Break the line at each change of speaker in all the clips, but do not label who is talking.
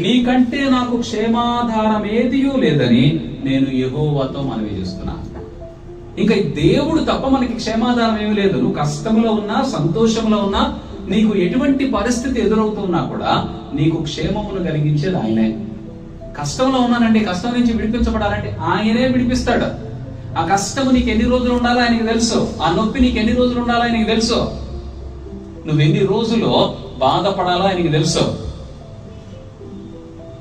నీకంటే నాకు క్షేమాధారం ఏదియూ లేదని నేను యహోవాతో మనవి చేస్తున్నా. ఇంకా దేవుడు తప్ప మనకి క్షేమాధారం ఏమీ లేదు. నువ్వు కష్టంలో ఉన్నా సంతోషంలో ఉన్నా నీకు ఎటువంటి పరిస్థితి ఎదురవుతున్నా కూడా నీకు క్షేమమును కలిగించేది ఆయనే. కష్టంలో ఉన్నానండి కష్టం నుంచి విడిపించబడాలంటే ఆయనే విడిపిస్తాడు. ఆ కష్టము నీకు ఎన్ని రోజులు ఉండాలో ఆయనకి తెలుసు. ఆ నొప్పి నీకు ఎన్ని రోజులు ఉండాలో ఆయనకి తెలుసు. నువ్వు ఎన్ని రోజులు బాధపడాలో ఆయనకి తెలుసు.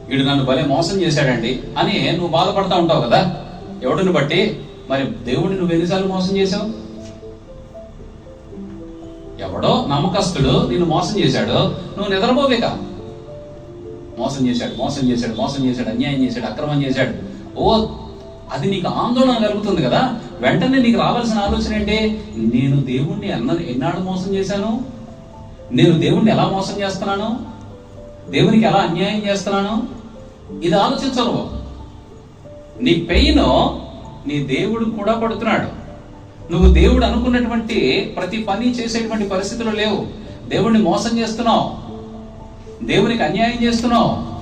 వీడు నన్ను భలే మోసం చేశాడండి అని నువ్వు బాధపడతా ఉంటావు కదా? ఎవడిని బట్టి? మరి దేవుడిని నువ్వు ఎన్నిసార్లు మోసం చేశావు? ఎవడో నమ్మకస్తుడు నిన్ను మోసం చేశాడు. నువ్వు నిద్రపోవేక. మోసం చేశాడు మోసం చేశాడు మోసం చేశాడు అన్యాయం చేశాడు అక్రమం చేశాడు. ఓ అది నీకు ఆందోళన కలుగుతుంది కదా? వెంటనే నీకు రావాల్సిన ఆలోచన ఏంటి? నేను దేవుణ్ణి ఎన్న ఎన్నాడు మోసం చేశాను? నేను దేవుణ్ణి ఎలా మోసం చేస్తున్నాను? దేవునికి ఎలా అన్యాయం చేస్తున్నాను? ఇది ఆలోచించరు నీ పెయిన్ నీ దేవుడు కూడా పడుతున్నాడు. నువ్వు దేవుడు అనుకున్నటువంటి ప్రతి పని చేసేటువంటి పరిస్థితులు లేవు. దేవుణ్ణి మోసం చేస్తున్నావు. దేవునికి అన్యాయం చేస్తున్నావు.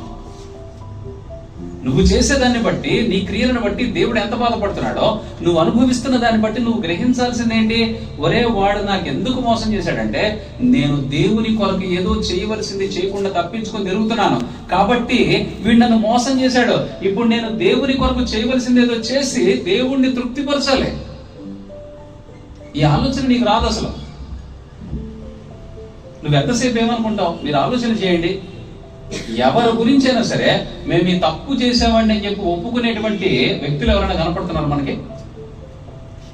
నువ్వు చేసేదాన్ని బట్టి నీ క్రియలను బట్టి దేవుడు ఎంత బాధపడుతున్నాడో నువ్వు అనుభవిస్తున్న దాన్ని బట్టి నువ్వు గ్రహించాల్సిందేంటి? ఒరే వాడు నాకు ఎందుకు మోసం చేశాడంటే నేను దేవుని కొరకు ఏదో చేయవలసింది చేయకుండా తప్పించుకొని తిరుగుతున్నాను. కాబట్టి వీడు నన్ను మోసం చేశాడు. ఇప్పుడు నేను దేవుని కొరకు చేయవలసింది ఏదో చేసి దేవుణ్ణి తృప్తిపరచాలి. ఈ ఆలోచన నీకు రాదు అసలు. నువ్వు ఎంతసేపు ఏమనుకుంటావు? మీరు ఆలోచన చేయండి. ఎవరి గురించైనా సరే మేము ఈ తప్పు చేసామండి అని చెప్పి ఒప్పుకునేటువంటి వ్యక్తులు ఎవరైనా కనపడుతున్నారు మనకి?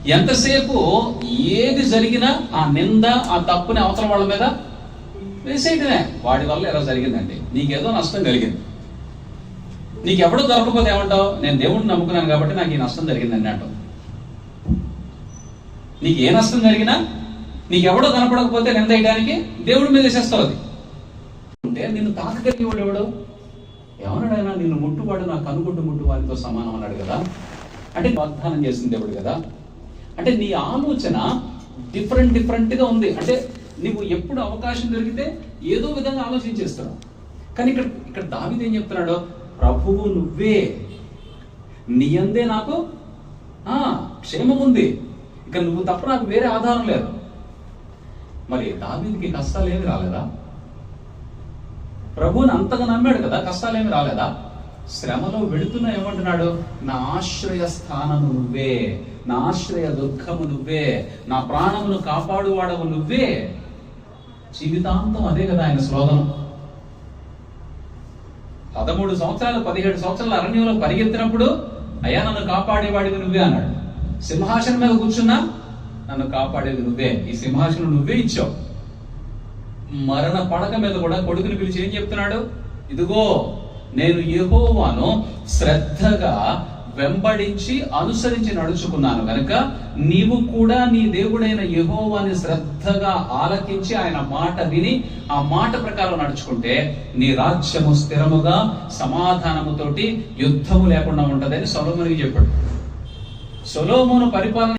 ఎంతసేపు ఏది జరిగినా ఆ నింద ఆ తప్పుని అవతల వాళ్ళ మీద వేసేయటమే. వాడి వల్ల ఎలా జరిగిందండి. నీకేదో నష్టం కలిగింది. నీకు ఎవడో దొరకపోతే ఏమంటావు? నేను దేవుడిని నమ్ముకున్నాను కాబట్టి నాకు ఈ నష్టం జరిగిందండి అంటావు. నీకు ఏ నష్టం జరిగినా నీకెవడో కనపడకపోతే నింద వేయడానికి దేవుడి మీద వేసేస్తావు అది. ఉంటే నిన్ను తాకగలిగేవాడు ఎవడు? ఎవరినైనా నిన్ను ముట్టువాడు నా కనుగుడ్డు ముట్టు వారితో సమానం అన్నాడు కదా. అంటే వాగ్దానం చేసింది దేవుడు కదా. అంటే నీ ఆలోచన డిఫరెంట్ డిఫరెంట్గా ఉంది. అంటే నువ్వు ఎప్పుడు అవకాశం దొరికితే ఏదో విధంగా ఆలోచించేస్తున్నావు కానీ ఇక్కడ ఇక్కడ దావిది ఏం చెప్తున్నాడు? ప్రభువు నువ్వే. నీ అందే నాకు ఆ క్షేమం ఉంది. ఇక నువ్వు తప్ప నాకు వేరే ఆధారం లేదు. మరి దావీదికి కష్టాలు ఏమి రాలేదా? ప్రభువుని అంతగా నమ్మాడు కదా కష్టాలేమి రాలేదా? శ్రమలో వెళుతున్నా ఏమంటున్నాడు? నా ఆశ్రయ స్థానము నువ్వే నా ఆశ్రయ దుఃఖము నువ్వే నా ప్రాణమును కాపాడువాడవు నువ్వే. జీవితాంతం అదే కదా ఆయన శ్లోగనం పదమూడు సంవత్సరాలు పదిహేడు సంవత్సరాల అరణ్యంలో పరిగెత్తినప్పుడు అయ్యా నన్ను కాపాడేవాడివి నువ్వే అన్నాడు. సింహాసనం మీద కూర్చున్నా నన్ను కాపాడేది నువ్వే. ఈ సింహాసనం నువ్వే ఇచ్చావు. మరణ పడక మీద కూడా కొడుకుని పిలిచి ఏం చెప్తున్నాడు? ఇదిగో నేను యహోవాను శ్రద్ధగా వెంబడించి అనుసరించి నడుచుకున్నాను గనుక నీవు కూడా నీ దేవుడైన యహోవాని శ్రద్ధగా ఆలకించి ఆయన మాట విని ఆ మాట ప్రకారం నడుచుకుంటే నీ రాజ్యము స్థిరముగా సమాధానముతోటి యుద్ధము లేకుండా ఉంటదని సొలోమునికి చెప్పాడు. సొలోమును పరిపాలన